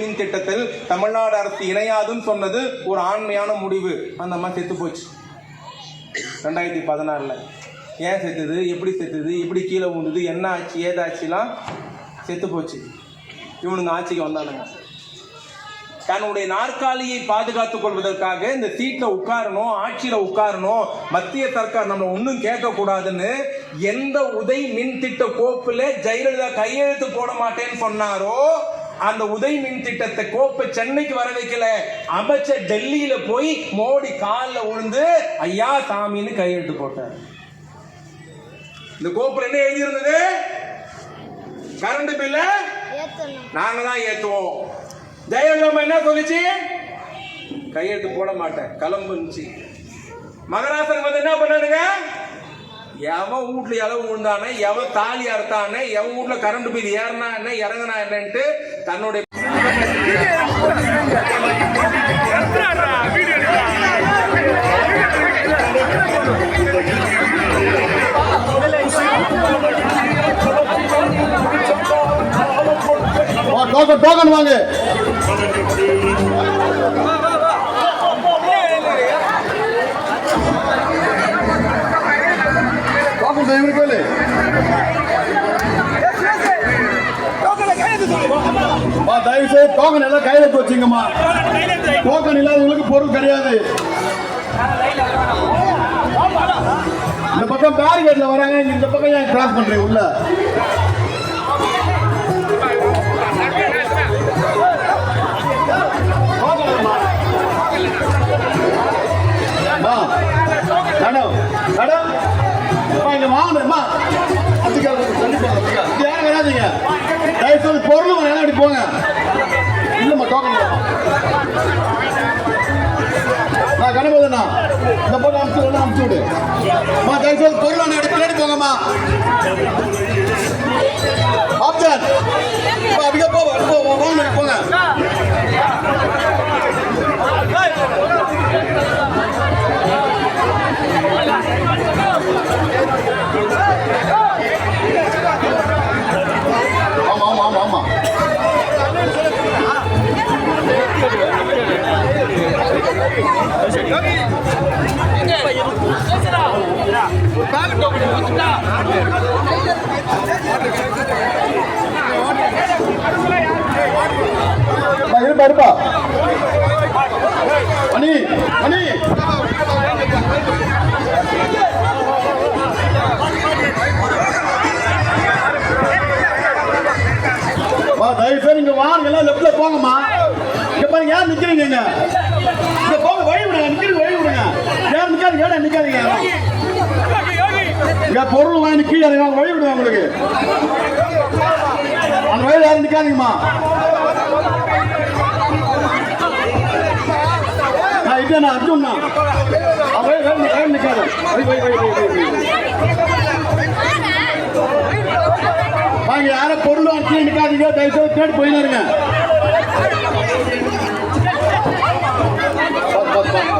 மின் திட்டத்தில் தமிழ்நாடு அரசு இணையாதுன்னு சொன்னது ஒரு ஆண்மையான முடிவு. அந்த அம்மா செத்து போச்சு. ரெண்டாயிரத்தி பதினாறில். ஏன் செத்துது? எப்படி செத்துது? எப்படி கீழே விழுந்தது? என்ன ஆச்சு? ஏதாச்சுலாம் செத்து போச்சு. இவனுங்க ஆட்சிக்கு வந்தானுங்க. தன்னுடைய நாற்காலியை பாதுகாத்துக் கொள்வதற்காக இந்த சீட்ல உட்காரணும் ஆட்சியில உட்காரணும் மத்திய சர்க்கார் நம்ம ஒன்றும் கேட்கக்கூடாதுன்னு எந்த உதய் மின் திட்ட கோப்புல ஜெயலலிதா கையெழுத்து போட மாட்டேன்னு சொன்னாரோ அந்த உதய் மின் திட்டத்தை கோப்பை சென்னைக்கு வர வைக்கல. அமைச்சர் டெல்லியில போய் மோடி காலில் விழுந்து ஐயா சாமின்னு கையெழுத்து போட்டார். இந்த கோப்புல என்ன எழுதியிருந்தது? கரண்ட் பில்ல நாங்க தான் ஏத்துவோம். ஜெயலலிதா என்ன சொல்லுச்சு? கையெழுத்து போட மாட்டேன். கிளம்புச்சு மகராசன் வந்து என்ன பண்ணானுங்க எவன் வீட்ல இளவு விழுந்தானே எவன் தாலி அறுத்தானே எவன் வீட்ல கரண்ட் பில் ஏறினா என்ன இறங்கினா என்னன்ட்டு தன்னுடைய டோக்கன் டோக்கன் வாங்க. டோக்கன் இவரு கேளு தயவு செய்து டோக்கன் எல்லாம் கையில எடுத்து வச்சுங்கம்மா. டோக்கன் இல்லாதவங்களுக்கு பொருள் கிடையாது. இந்த பக்கம் பேரிகேட்ல வராங்க இந்த பக்கம் ஏன் கிராஸ் பண்றீங்க உள்ள? இங்க வாங்க அதுக்காக கொஞ்சம் யாரும் செய்து பொருள் வாங்க, அப்படி போங்க. இல்லம்மா டோக்கன் நான் கணபதிண்ணா இந்த பொருள் அனுப்பிச்சு விடு அனுப்பிச்சு விடு. அம்மா பொருள் எடுத்து போங்கம்மா. இருப்பா இருப்பா மணி மணி தயவு இங்க வாங்க போங்கம்மா. பாருங்க யார் நிக்கிறீங்க இங்க? இங்க போங்க வழி விடுங்க நிக்கிறது வழி விடுங்க. யார் நிக்காது ஏடா நிக்காதீங்க? இங்க பொருள் வாங்கி கீழே இறங்க வழி விடுங்க உங்களுக்கு. அந்த வழியில் யாரும் நிக்காதீங்கம்மா. நான் இது நான் அர்ஜுன் அவன் வழி வழி நிக்காத. வழி வழி வாங்க யாரும் பொருள் வாங்கி நிக்காதீங்க தயவு செய்து தேடி போயினாருங்க வாங்க